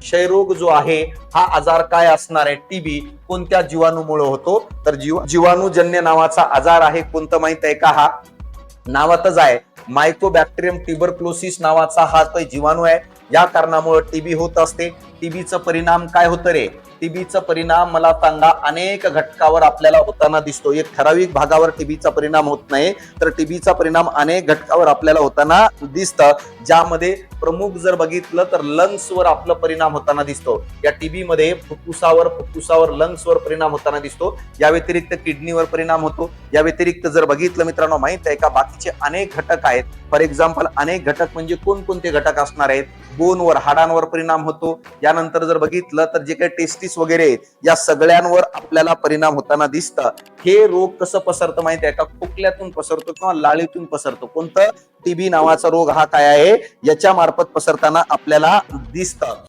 क्षयरोग जो आहे हा आजार काय असणार आहे? टीबी कोणत्या जीवाणूमुळे होतो? तर जीव जीवाणूजन्य नावाचा आजार आहे कोणतं माहीत आहे का हा? नावातच आहे. मायकोबॅक्टेरियम टिबरक्लोसिस नावाचा हा तो जीवाणू आहे. या कारणामुळे टीबी होत असते. टीबीचा परिणाम काय होतं रे? टीबीचा परिणाम मला सांगा. अनेक घटकावर आपल्याला होताना दिसतो. एक ठराविक भागावर टीबीचा परिणाम होत नाही. तर टीबीचा परिणाम अनेक घटकावर आपल्याला होताना दिसतं. ज्यामध्ये प्रमुख जर बघितलं तर लंग्सवर आपला परिणाम होताना दिसतो. या टीबी मध्ये फुफ्फुसावर फुफ्फुसावर लंग्सवर परिणाम होताना दिसतो. या व्यतिरिक्त किडनीवर परिणाम होतो. या व्यतिरिक्त जर बघितलं मित्रांनो माहीत आहे का? बाकीचे अनेक घटक आहेत. फॉर एक्झाम्पल अनेक घटक म्हणजे कोणकोणते घटक असणार आहेत? बोनवर हाडांवर परिणाम होतो. यानंतर जर बघितलं तर जे काही टेस्टिस वगैरे या सगळ्यांवर आपल्याला परिणाम होताना दिसतं. हे रोग कसं पसरतं माहिती आहे का? खोकल्यातून पसरतो किंवा लाळीतून पसरतो. कोणतं? टीबी नावाचा रोग हा काय आहे? याच्या मार्फत पसरताना आपल्याला दिसतं.